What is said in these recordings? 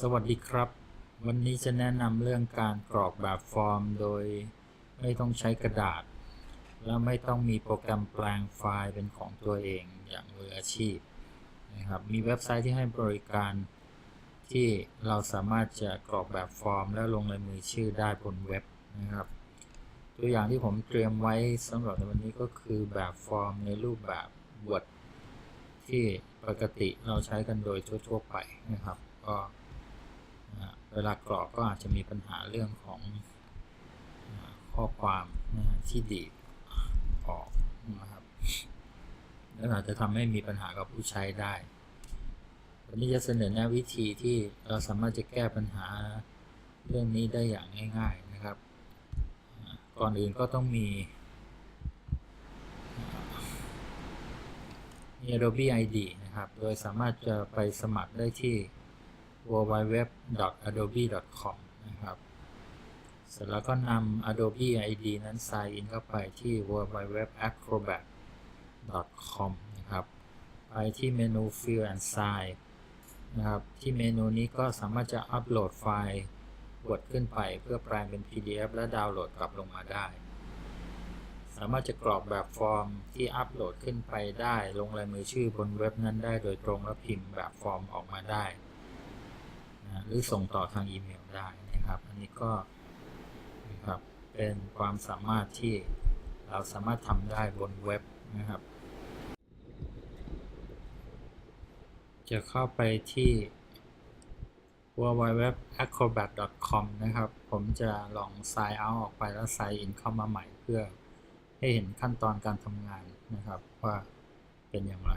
สวัสดีครับ วันนี้จะแนะนำเรื่องการกรอกแบบฟอร์มโดยไม่ต้องใช้กระดาษ และไม่ต้องมีโปรแกรมแปลงไฟล์เป็นของตัวเองอย่างมืออาชีพนะครับมีเว็บไซต์ที่ให้บริการที่เราสามารถจะกรอกแบบฟอร์ม และลงลายมือชื่อได้บนเว็บนะครับ ตัวอย่างที่ผมเตรียมไว้สำหรับในวันนี้ก็คือแบบฟอร์มในรูปแบบ Word ที่ปกติเราใช้กันโดยทั่วๆไปนะครับ ก็ เวลากรอกก็อาจจะมีปัญหาเรื่องของข้อความที่ดีดออกนะครับ แล้วอาจจะทำให้มีปัญหากับผู้ใช้ได้ วันนี้จะเสนอแนะวิธีที่เราสามารถจะแก้ปัญหาเรื่องนี้ได้อย่างง่าย ๆนะครับ ก่อนอื่นก็ต้องมีมี Adobe ID นะครับ โดยสามารถจะไปสมัครได้ที่ www.adobe.com นะครับเสร็จแล้วก็นำ Adobe ID นั้น sign in เข้าไปที่ www.acrobat.com นะครับ ไปที่เมนู Fill and Sign นะครับ ที่เมนูนี้ก็สามารถจะอัปโหลดไฟล์กดขึ้นไปเพื่อแปลงเป็น PDF และดาวน์โหลดกลับลงมาได้ สามารถจะกรอกแบบฟอร์มที่อัปโหลดขึ้นไปได้ ลงลายมือชื่อบนเว็บนั้นได้โดยตรงและพิมพ์แบบฟอร์มออกมาได้ หรือส่งต่อทางอีเมลได้นะครับ อันนี้ก็นะครับเป็นความสามารถที่เราสามารถทำได้บนเว็บนะครับ จะเข้าไปที่ www.acrobat.com นะครับ ผมจะลอง sign out ออกไปแล้ว sign in เข้ามาใหม่เพื่อให้เห็นขั้นตอนการทำงานนะครับว่าเป็นอย่างไร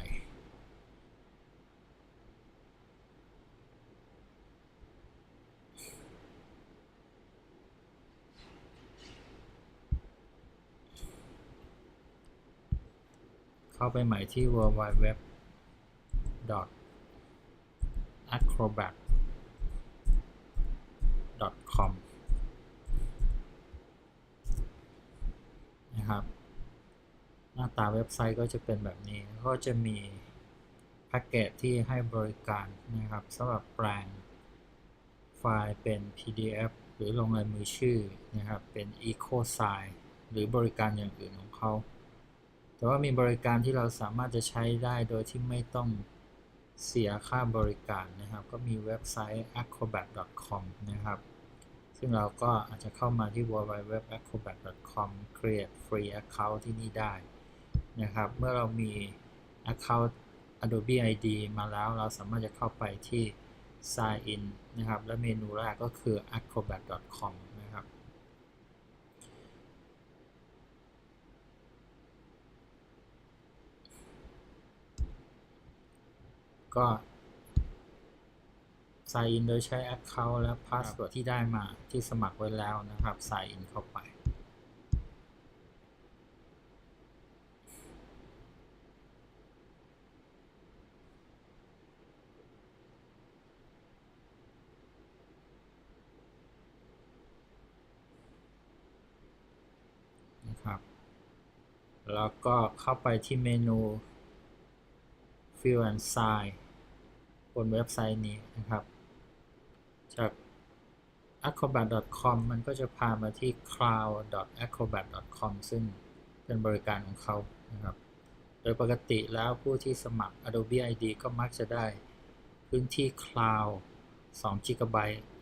เข้าไปใหม่ที่ www acrobat com นะครับ หน้าตาเว็บไซต์ก็จะเป็นแบบนี้ ก็จะมีแพ็กเกจที่ให้บริการนะครับสำหรับแปลงไฟล์เป็น PDF หรือลงลายมือชื่อนะครับ เป็น Eco Sign หรือบริการอย่างอื่นของเขา แต่ว่ามีบริการที่เราสามารถจะใช้ได้โดยที่ไม่ต้องเสียค่าบริการนะครับ ก็มีเว็บไซต์ acrobat.com นะครับ ซึ่งเราก็อาจจะเข้ามาที่ www.acrobat.com create free account ที่นี่ได้นะครับ เมื่อเรามี account Adobe ID มาแล้วเราสามารถจะเข้าไปที่ sign in นะครับ และเมนูแรกก็คือ acrobat.com ก็ sign in โดยใช้ Account และ Password ที่ได้มาที่สมัครไว้แล้วนะครับ sign in เข้าไปนะครับแล้วก็เข้าไปที่เมนู Fill and Sign บนเว็บไซต์นี้นะครับ จาก acrobat.com มันก็จะพามาที่ cloud.acrobat.com ซึ่งเป็นบริการของเขานะครับ โดยปกติแล้วผู้ที่สมัคร Adobe ID ก็มักจะได้พื้นที่ cloud 2 g b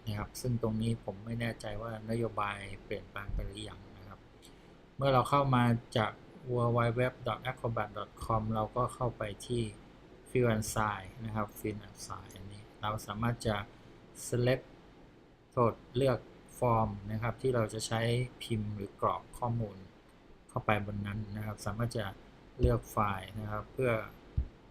นะครับ ซึ่งตรงนี้ผมไม่แน่ใจว่านโยบายเปลี่ยนแปลงไปหรือยังนะครับ เมื่อเราเข้ามาจาก www.acrobat.com เราก็เข้าไปที่ Fill and Sign นะครับ Fill and Sign อันนี้ เราสามารถจะ select โทษเลือกฟอร์มนะครับ ที่เราจะใช้พิมพ์หรือกรอกข้อมูลเข้าไปบนนั้นนะครับ สามารถจะเลือกไฟล์นะครับ เพื่อ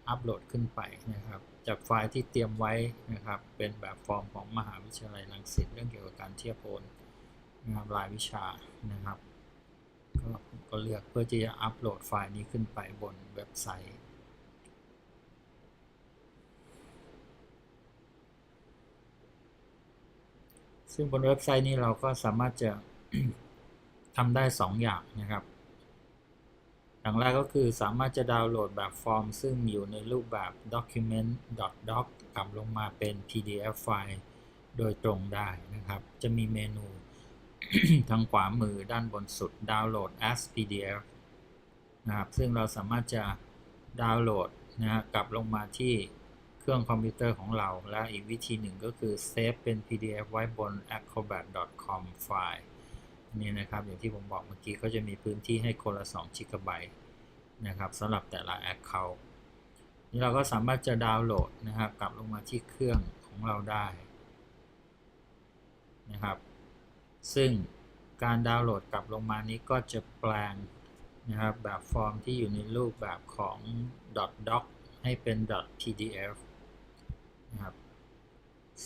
อัปโหลดขึ้นไปนะครับ จากไฟล์ที่เตรียมไว้นะครับ เป็นแบบฟอร์มของมหาวิทยาลัยรังสิตเรื่องเกี่ยวกับการเทียบโอนนะครับรายวิชานะครับก็ก็เลือกเพื่อที่จะอัปโหลดไฟล์นี้ขึ้นไปบนเว็บไซต์ ซึ่งบนเว็บไซต์นี้เราก็สามารถจะทำได้ 2 อย่างนะครับ อย่างแรกก็คือสามารถจะดาวน์โหลดแบบฟอร์ม ซึ่งอยู่ในรูปแบบ document.doc กลับลงมาเป็น PDF ไฟล์โดยตรงได้นะครับ จะมีเมนูทางขวามือด้านบนสุดดาวน์โหลด as PDF นะครับ ซึ่งเราสามารถจะดาวน์โหลดนะฮะกลับลงมาที่ เครื่องคอมพิวเตอร์ของเรา และอีกวิธีหนึ่งก็คือเซฟเป็น PDF ไว้บน acrobat.com ไฟล์นี่นะครับอย่างที่ผมบอกเมื่อกี้ก็จะมีพื้นที่ให้คนละ2 g b นะครับสำหรับแต่ละ Account นี่เราก็สามารถจะดาวน์โหลดนะครับ กลับลงมาที่เครื่องของเราได้นะครับ ซึ่งการดาวน์โหลดกลับลงมานี้ก็จะแปลงนะครับแบบฟอร์มที่อยู่ในรูปแบบของ .doc ให้เป็น .pdf นะครับ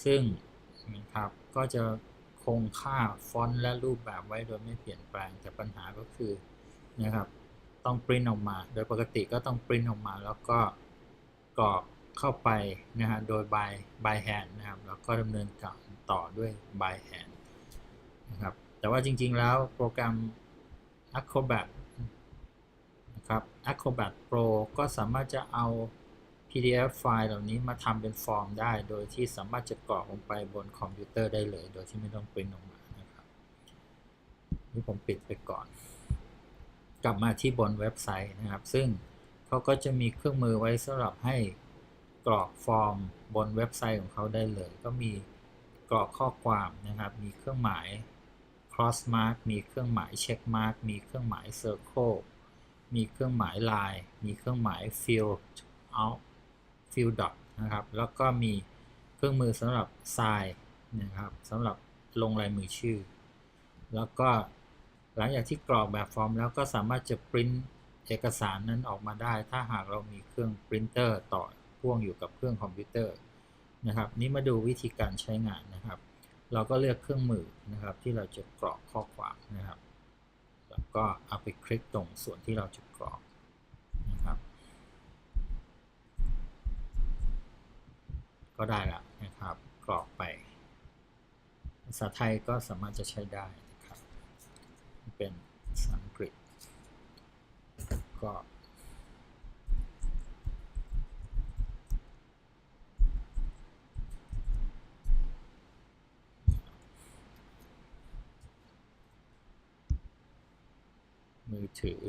ซึ่งนะครับก็จะคงค่าฟอนต์และรูปแบบไว้โดยไม่เปลี่ยนแปลงแต่ปัญหาก็คือนะครับต้องปริ้นออกมา โดยปกติก็ต้องปริ้นออกมา แล้วก็กรอกเข้าไปนะฮะโดย by by hand นะครับแล้วก็ดำเนินการต่อด้วย by hand นะครับแต่ว่าจริงๆแล้วโปรแกรม Acrobat นะครับ Acrobat Pro ก็สามารถจะเอา PDF ไฟล์เหล่านี้มาทำเป็นฟอร์มได้ โดยที่สามารถจะกรอกลงไปบนคอมพิวเตอร์ได้เลย โดยที่ไม่ต้องปริ้นออกมานะครับ นี่ผมปิดไปก่อน กลับมาที่บนเว็บไซต์นะครับ ซึ่งเขาก็จะมีเครื่องมือไว้สำหรับให้กรอกฟอร์มบนเว็บไซต์ของเขาได้เลย ก็มีกรอกข้อความนะครับ มีเครื่องหมาย cross mark มีเครื่องหมาย check mark มีเครื่องหมาย circle มีเครื่องหมาย line มีเครื่องหมาย fill out fill dot นะครับ แล้วก็มีเครื่องมือสำหรับ sign นะครับสำหรับลงลายมือชื่อ แล้วก็หลังจากที่กรอกแบบฟอร์มแล้วก็สามารถจะปริ้นเอกสารนั้นออกมาได้ ถ้าหากเรามีเครื่องปรินเตอร์ต่อพ่วงอยู่กับเครื่องคอมพิวเตอร์นะครับ นี่มาดูวิธีการใช้งานนะครับ เราก็เลือกเครื่องมือนะครับ ที่เราจะกรอกข้อความนะครับ แล้วก็เอาไปคลิกตรงส่วนที่เราจะกรอกนะครับ ก็ได้ล้วนะครับ กรอกไป ภาษาไทยก็สามารถจะใช้ได้นะครับ เป็นภาษาอังกฤษ ก็มือถือ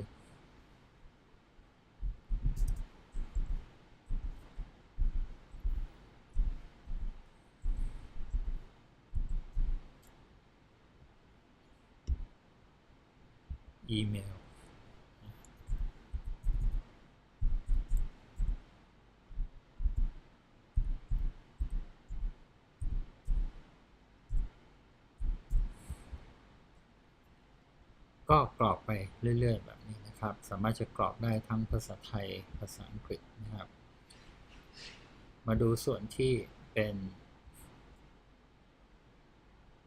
เมล ก็กรอกไปเรื่อย ๆ แบบนี้นะครับ สามารถจะกรอกได้ทั้งภาษาไทยภาษาอังกฤษนะครับ มาดูส่วนที่เป็น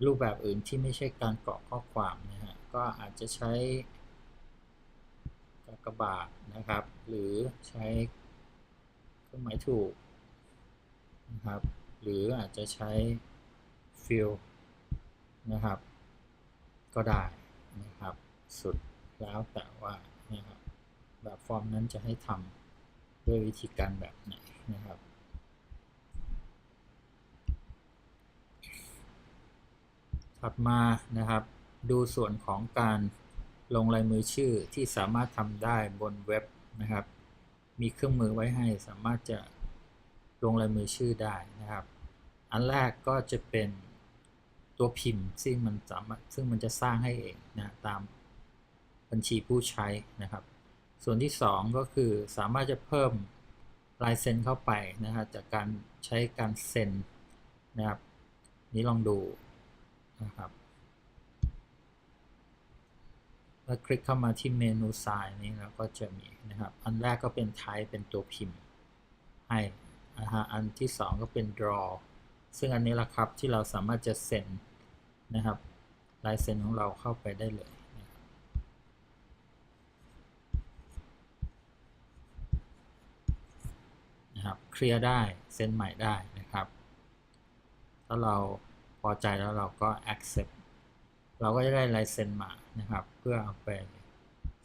รูปแบบอื่นที่ไม่ใช่การกรอกข้อความนะฮะก็อาจจะใช้กากบาทนะครับ หรือใช้เครื่องหมายถูกนะครับ หรืออาจจะใช้ fill นะครับ ก็ได้นะครับ สุดแล้วแต่ว่านะครับแบบฟอร์มนั้นจะให้ทำด้วยวิธีการแบบไหนนะครับ ถัดมานะครับ ดูส่วนของการลงลายมือชื่อที่สามารถทำได้บนเว็บนะครับ มีเครื่องมือไว้ให้สามารถจะลงลายมือชื่อได้นะครับ อันแรกก็จะเป็นตัวพิมพ์ซึ่งมันสามารถซึ่งมันจะสร้างให้เองนะตาม บัญชีผู้ใช้นะครับ ส่วนที่ 2 ก็คือสามารถจะเพิ่มลายเซ็นเข้าไปนะครับจากการใช้การเซ็นนะครับ นี้ลองดูนะครับแล้วคลิกเข้ามาที่เมนูไซน์นี้แล้วก็จะมีนะครับ อันแรกก็เป็น type เป็นตัวพิมพ์ให้นะฮะอันที่ 2 ก็เป็น draw ซึ่งอันนี้ละครับที่เราสามารถจะเซ็นนะครับลายเซ็นของเราเข้าไปได้เลย นะครับเคลียร์ได้เซ็นใหม่ได้นะครับ ถ้าเราพอใจแล้วเราก็ accept เราก็จะได้ลายเซ็นมานะครับ เพื่อเอาไป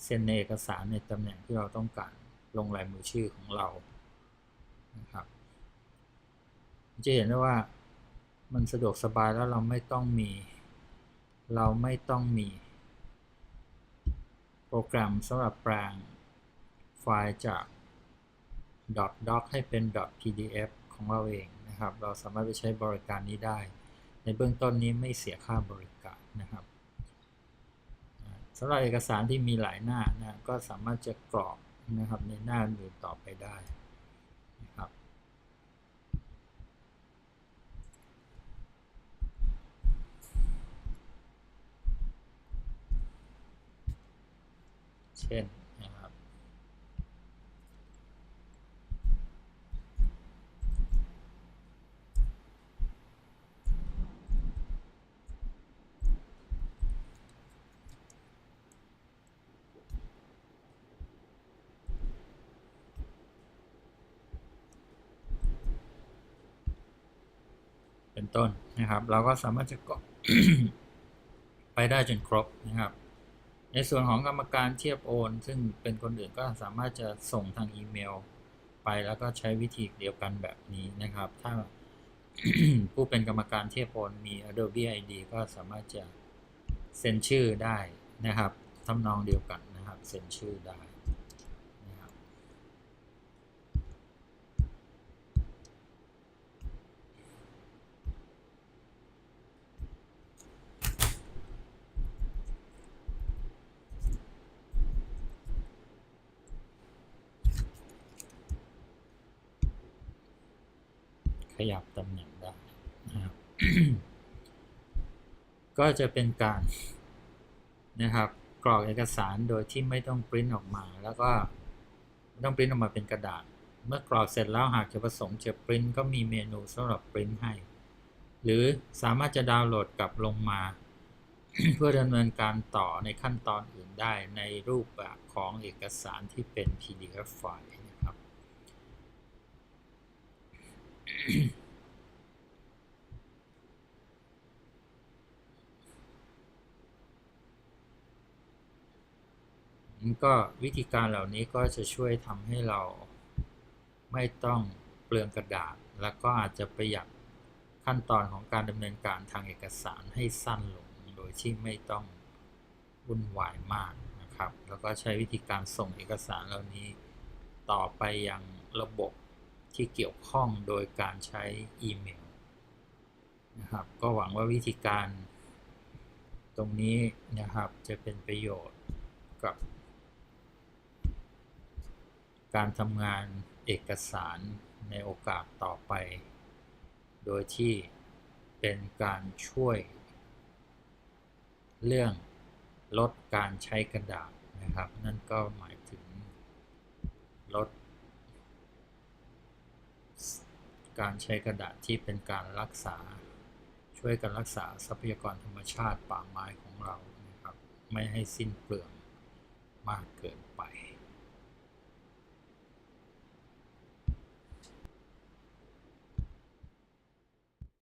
เซ็นในเอกสารในตำแหน่งที่เราต้องการลงลายมือชื่อของเรานะครับ จะเห็นได้ว่ามันสะดวกสบายแล้วเราไม่ต้องมี เราไม่ต้องมี โปรแกรมสำหรับแปลงไฟล์จาก .doc ให้เป็น .pdf ของเราเองนะครับ เราสามารถไปใช้บริการนี้ได้ ในเบื้องต้นนี้ไม่เสียค่าบริการนะครับอ่าสำหรับเอกสารที่มีหลายหน้านะก็สามารถจะกรอกนะครับในหน้าอื่นต่อไปได้นะครับเช่นนะครับ เป็นต้นนะครับ เราก็สามารถจะกรอกไปได้จนครบนะครับ ในส่วนของกรรมการเทียบโอน ซึ่งเป็นคนอื่นก็สามารถจะส่งทางอีเมล ไปแล้วก็ใช้วิธีเดียวกันแบบนี้นะครับ ถ้าผู้เป็นกรรมการเทียบโอนมี Adobe ID ก็สามารถจะเซ็นชื่อได้นะครับทำนองเดียวกันนะครับ เซ็นชื่อได้นะครับ ขยับตำแหน่งได้นะครับก็จะเป็นการนะครับกรอกเอกสารโดยที่ไม่ต้องปริ้นออกมา แล้วก็ไม่ต้องปริ้นออกมาเป็นกระดาษ เมื่อกรอกเสร็จแล้วหากจะประสงค์จะปริ้นก็มีเมนูสำหรับปริ้นให้ หรือสามารถจะดาวน์โหลดกลับลงมา เพื่อดำเนินการต่อในขั้นตอนอื่นได้ในรูปแบบของเอกสารที่เป็น PDF ไฟล์นะครับ ก็วิธีการเหล่านี้ก็จะช่วยทำให้เราไม่ต้องเปลืองกระดาษ แล้วก็อาจจะประหยัดขั้นตอนของการดำเนินการทางเอกสารให้สั้นลง โดยที่ไม่ต้องวุ่นวายมากนะครับ แล้วก็ใช้วิธีการส่งเอกสารเหล่านี้ต่อไปยังระบบ ที่เกี่ยวข้องโดยการใช้อีเมลนะครับ ก็หวังว่าวิธีการตรงนี้นะครับจะเป็นประโยชน์กับ การทำงานเอกสารในโอกาสต่อไป โดยที่เป็นการช่วย เรื่องลดการใช้กระดาษนะครับ นั่นก็หมายถึงลด การใช้กระดาษที่เป็นการรักษา ช่วยกันรักษาทรัพยากรธรรมชาติป่าไม้ของเรานะครับ ไม่ให้สิ้นเปลืองมากเกินไป